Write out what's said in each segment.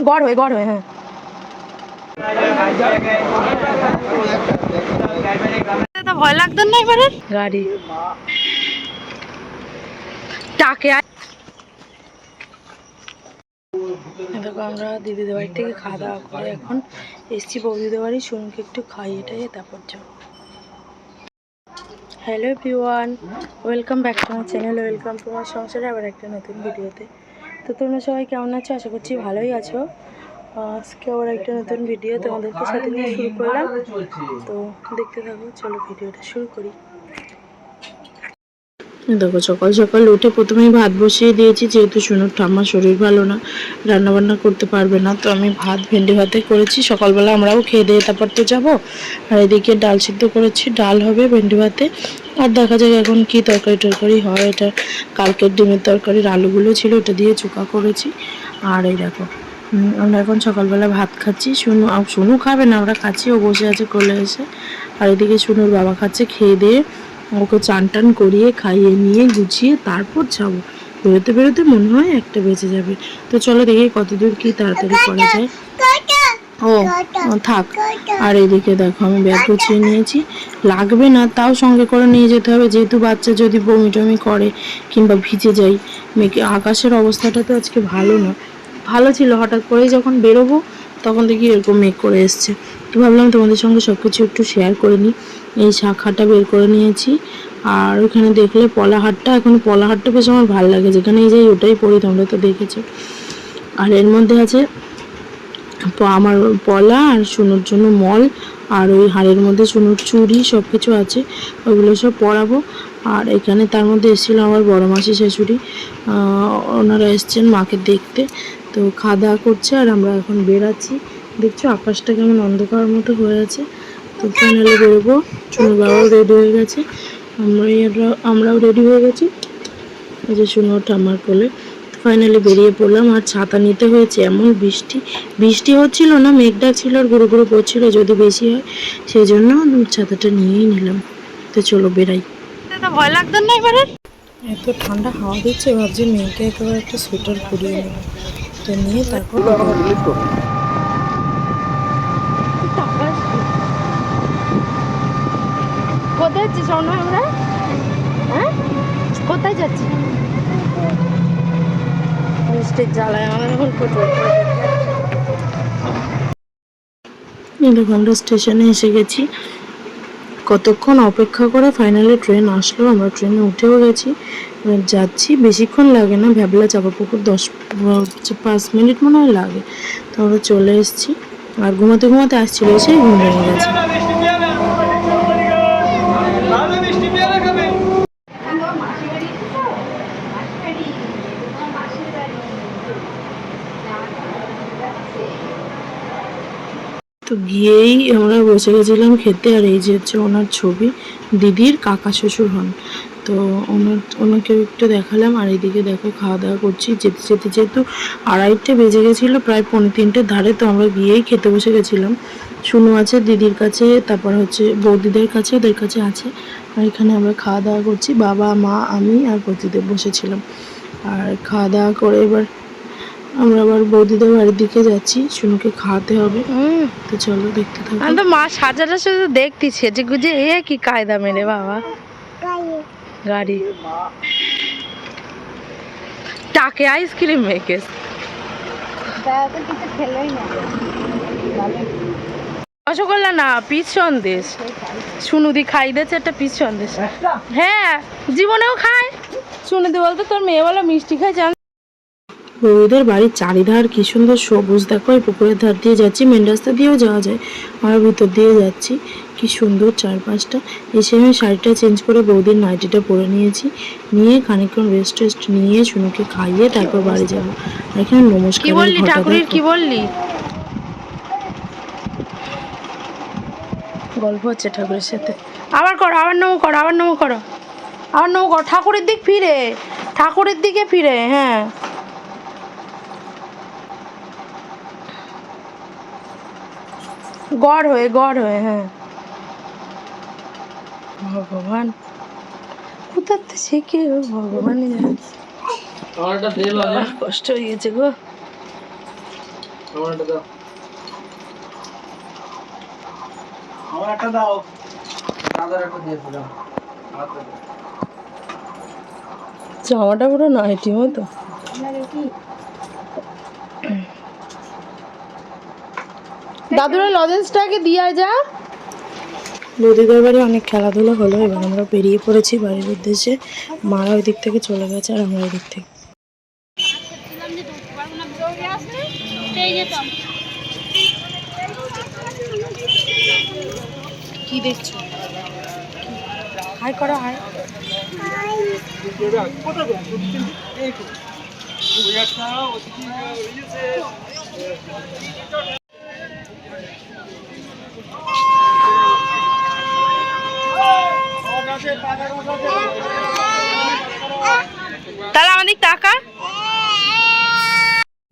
গড় হয়ে গড় হয়ে হ্যাঁ। ভয় লাগতো না এবারে? গাড়ি। টাকে দেখো আমরা দিদিদের বাড়ি থেকে খাওয়া দাওয়া করে এখন এসছি বৌদিদের বাড়ি শুনুকে একটু খাইয়ে টাইয়ে তারপর যাব। Hello everyone welcome back to channel welcome to my সংসারে আবার একটা নতুন ভিডিওতে তো তোমরা সবাই কেমন আছো? আশা করছি ভালোই আছো। আজকে আবার একটা নতুন ভিডিও তোমাদেরকে সাথে নিয়ে শুরু করলাম। তো দেখতে থাকো, চলো ভিডিওটা শুরু করি। দেখো, সকাল সকাল উঠে প্রথমেই ভাত বসিয়ে দিয়েছি, যেহেতু শুনুর ঠাম্মার শরীর ভালো না রান্না বান্না করতে পারবে না, তো আমি ভাত ভেন্ডি ভাতে করেছি, সকালবেলা আমরাও খেয়ে দিয়ে তারপর তো যাব। আর এদিকে ডাল সিদ্ধ করেছি, ডাল হবে ভেন্ডি ভাতে। আর দেখা যাক এখন কি তরকারি টরকারি হয়, এটা কালকের ডিমের তরকারির আলুগুলো ছিল, ওটা দিয়ে চোকা করেছি। আর এই দেখো আমরা এখন সকালবেলা ভাত খাচ্ছি, শুনু শুনু খাবে না, আমরা খাচ্ছি, ও বসে আছে কোলে এসে। আর এদিকে শুনুর বাবা খাচ্ছে, খেয়ে দিয়ে ওকে চান টান করিয়ে, খাইয়ে নিয়ে, গুছিয়ে তারপর যাব। বেরোতে বেরোতে মনে হয় একটা বেঁচে যাবে। তো চলো দেখি কতদূর কি তাড়াতাড়ি করা যায়। ও থাক। আর এদিকে দেখো, আমি ব্যাগ গুছিয়ে নিয়েছি। লাগবে না, তাও সঙ্গে করে নিয়ে যেতে হবে। যেহেতু বাচ্চা যদি বমি টমি করে কিংবা ভিজে যায় মেঘে আকাশের অবস্থাটা তো আজকে ভালো না। ভালো ছিল, হঠাৎ করেই যখন বেরোবো তখন দেখি এরকম মেঘ করে এসছে। তো ভাবলাম তোমাদের সঙ্গে সব কিছু একটু শেয়ার করে নিই। এই শাখাটা বের করে নিয়েছি। আর ওখানে দেখলে পলাহারটা, এখন পলাহারটা বেশ আমার ভালো লাগে। যেখানেই যাই ওটাই পরি, তোমরা তো দেখেছ। আর এর মধ্যে আছে আমার পলা আর সোনুর জন্য মল। আর ওই হাড়ের মধ্যে সোনুর চুড়ি সব কিছু আছে। ওগুলো সব পরাবো। আর এখানে তার মধ্যে এসেছিল আমার বড় মাসি শাশুড়ি ওনারা এসছেন মাকে দেখতে। তো খাওয়া দাওয়া করছে আর আমরা এখন বেরাচ্ছি দেখছ আকাশটা কেমন অন্ধকার মতো হয়ে আছে। তো ফাইনালি বেরোবো। সোনুর বাবাও রেডি হয়ে গেছে। আমরা আমরাও রেডি হয়ে গেছি। এই যে শুনো ঠাম্মার কোলে। ফাইনালি বেরিয়ে পড়লাম আর ছাতা নিতে হয়েছে। এমন বৃষ্টি বৃষ্টি হচ্ছিল না মেঘ ছিল আর গুঁড়ো গুঁড়ো পড়ছিল যদি বেশি হয়। সেই জন্য ছাতাটা নিয়েই নিলাম। তো চলো বেরাই ভয় লাগতো না এবারে? এত ঠান্ডা হাওয়া দিচ্ছে ভাবছি মেয়েকে একেবারে একটা সোয়েটার পরিয়ে নেব। নিয়ে তারপর কোথায় যাচ্ছি আমরা? হ্যাঁ? কোথায় যাচ্ছি বৃষ্টির জ্বালায় এখন স্টেশনে এসে গেছি। কতক্ষণ অপেক্ষা করে ফাইনালি ট্রেন আসলো আমরা ট্রেনে উঠেও গেছি। যাচ্ছি, বেশিক্ষণ লাগে না, ভ্যাবলা চাপা পুকুর দশ পাঁচ মিনিট মনে হয় লাগে। তো আমরা চলে এসেছি, আর ঘুমাতে ঘুমাতে আসছিল এসে ঘুম ভেঙে গেছে। তো গিয়েই আমরা বসে গেছিলাম খেতে, আর এই যে হচ্ছে ওনার ছবি, দিদির কাকা শ্বশুর হন। তো ওনার ওনাকে একটু দেখালাম আর এইদিকে দেখো খাওয়া দাওয়া করছি যেতে যেতে যেহেতু আড়াইটে বেজে গেছিল প্রায় পৌনে তিনটের ধারে তো আমরা গিয়েই খেতে বসে গেছিলাম। শুনু আছে দিদির কাছে তারপর হচ্ছে বৌদিদের কাছে ওদের কাছে আছে। আর এখানে আমরা খাওয়া দাওয়া করছি বাবা মা আমি আর বৌদিদের বসেছিলাম। আর খাওয়া দাওয়া করে এবার আমরা আবার বৌদিদের বাড়ির দিকে যাচ্ছি শুনুকে খাওয়াতে হবে। তো চলো দেখতে থাকো। আমি তো মা সাজাটা শুধু দেখতেছি সেজে গুজে এ কি কায়দা মেরে বাবা। গাড়ি। টাকে আইসক্রিম মেখে রসগোল্লা না পিস সন্দেশ সুনুদি খাই দিয়েছে একটা পিস সন্দেশ হ্যাঁ জীবনেও খায়। সুনুদি বলতো তোর মেয়ে বলো মিষ্টি খাই জান। বৌদিদের বাড়ির চারিধার কি সুন্দর সবুজ দেখো এই পুকুরের ধার দিয়ে যাচ্ছি, মেন রাস্তা দিয়েও যাওয়া যায়। আমরা ভিতর দিয়ে যাচ্ছি। কি সুন্দর চারপাশটা। এসে আমি শাড়িটা চেঞ্জ করে বৌদির নাইটিটা পরে নিয়েছি। নিয়ে খানিকক্ষণ রেস্ট টেস্ট নিয়ে শুনুকে খাইয়ে তারপর বাড়ি যাব। আর এখানে কি নমস্কার বললি ঠাকুরের কি বললি? গল্প হচ্ছে ঠাকুরের সাথে। আবার করো আবার নমো করো আবার নমো করো। আবার নমো করো ঠাকুরের দিক ফিরে ঠাকুরের দিকে ফিরে হ্যাঁ। গড় হয়ে গড় হয়ে হ্যাঁ। ভগবান। কোথাতে শিখে ও ভগবানই জানে কষ্ট হয়ে গেছে গো। আমার একটা দাও। আমার একটা দাও। দাদার একটা দিয়ে দিলাম। জামাটা পুরো নাইটি মতো। দাদুরা লজেন্সটাকে দিয়ে যা। বৌদিদের বাড়ি অনেক খেলাধুলা হলো এবার আমরা বেরিয়ে পড়েছি বাড়ির উদ্দেশ্যে। মারা ওই দিক থেকে চলে গেছে আর আমরা ওই দিক থেকে। কি দেখছ? হাই করো হাই। টাকা?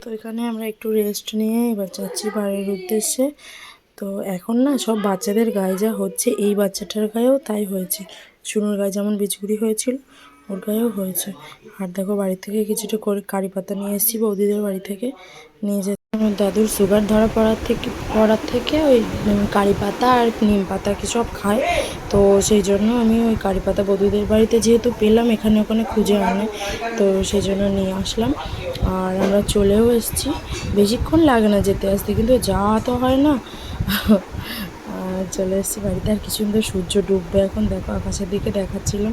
তো এখানে আমরা একটু রেস্ট নিয়ে এবার যাচ্ছি বাড়ির উদ্দেশ্যে। তো এখন না সব বাচ্চাদের গায়ে যা হচ্ছে, এই বাচ্চাটার গায়েও তাই হয়েছে। চুনুর গায়ে যেমন বিচগুড়ি হয়েছিল, ওর গায়েও হয়েছে। আর দেখো বাড়ি থেকে কিছুটা করে কারি পাতা নিয়ে এসেছি বৌদিদের বাড়ি থেকে, নিয়ে আমার দাদুর সুগার ধরা পড়ার থেকে পড়ার থেকে ওই কারি পাতা আর নিম পাতা কি সব খায়। তো সেই জন্য আমি ওই কারি পাতা বৌদিদের বাড়িতে যেহেতু পেলাম, এখানে ওখানে খুঁজে আনে। তো সেই জন্য নিয়ে আসলাম। আর আমরা চলেও এসেছি। বেশিক্ষণ লাগে না যেতে আসতে, কিন্তু যাওয়া তো হয় না। চলে এসেছি বাড়িতে। আর কিছু সুন্দর সূর্য ডুববে এখন। দেখো, আকাশের দিকে দেখাচ্ছিলাম।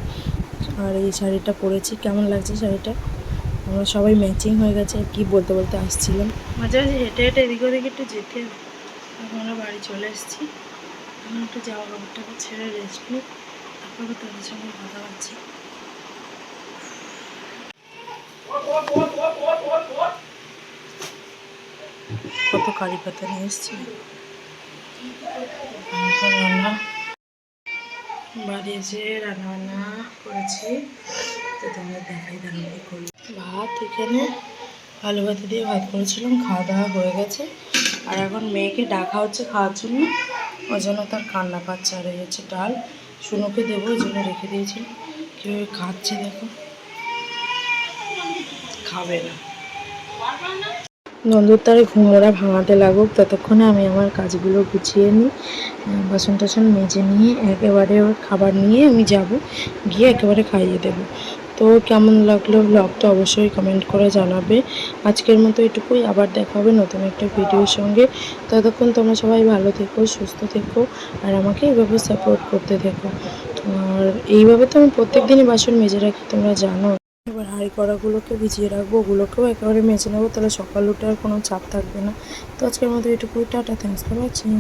আর এই শাড়িটা পরেছি। কেমন লাগছে শাড়িটা? আমরা সবাই ম্যাচিং হয়ে গেছে আর কি বলতে বলতে আসছিলাম। মাঝে মাঝে হেঁটে হেঁটে এদিক ওদিক একটু যেতে। এখন আমরা বাড়ি চলে এসেছি। এখন একটু জামা কাপড়টাকে ছেড়ে রেস্ট নিই। তারপরে তাদের সঙ্গে কথা বলছি। কত কারি পাতা নিয়ে এসেছি। রান্না বাড়ি এসে রান্না বান্না করেছি। ভাত এখানে আলু ভাতে দিয়ে ভাত করেছিলাম, খাওয়া দাওয়া হয়ে গেছে। আর এখন মেয়েকে ডাকা হচ্ছে খাওয়ার জন্য। ওই জন্য তার কান্না পাচ্ছে, আর এই ডাল। শুনুকে দেবো, ওই জন্য রেখে দিয়েছি। কীভাবে খাচ্ছে দেখো। খাবে না। নন্দুর তারে ঘুমোরা ভাঙাতে লাগুক, ততক্ষণে আমি আমার কাজগুলো গুছিয়ে নিই। বাসন টাসন মেজে নিয়ে একেবারে ওর খাবার নিয়ে আমি যাব, গিয়ে একেবারে খাইয়ে দেব। তো কেমন লাগল ব্লগটা অবশ্যই কমেন্ট করে জানাবে। আজকের মতো এটুকুই, আবার দেখা হবে নতুন একটা ভিডিওর সঙ্গে। ততক্ষণ তোমরা সবাই ভালো থেকো, সুস্থ থেকো, আর আমাকে এইভাবে সাপোর্ট করতে থেকো। আর এইভাবে তো আমি প্রত্যেক দিনই বাসন মেজে রাখি, তোমরা জানো। এবার হাঁড়ি কড়াগুলোকে ভিজিয়ে রাখব, ওগুলোকেও একেবারে মেজে নেব, তাহলে সকাল উঠে আর কোনো চাপ থাকবে না। তো আজকের মতো এটুকুই, টাটা থ্যাংকস ফর ওয়াচিং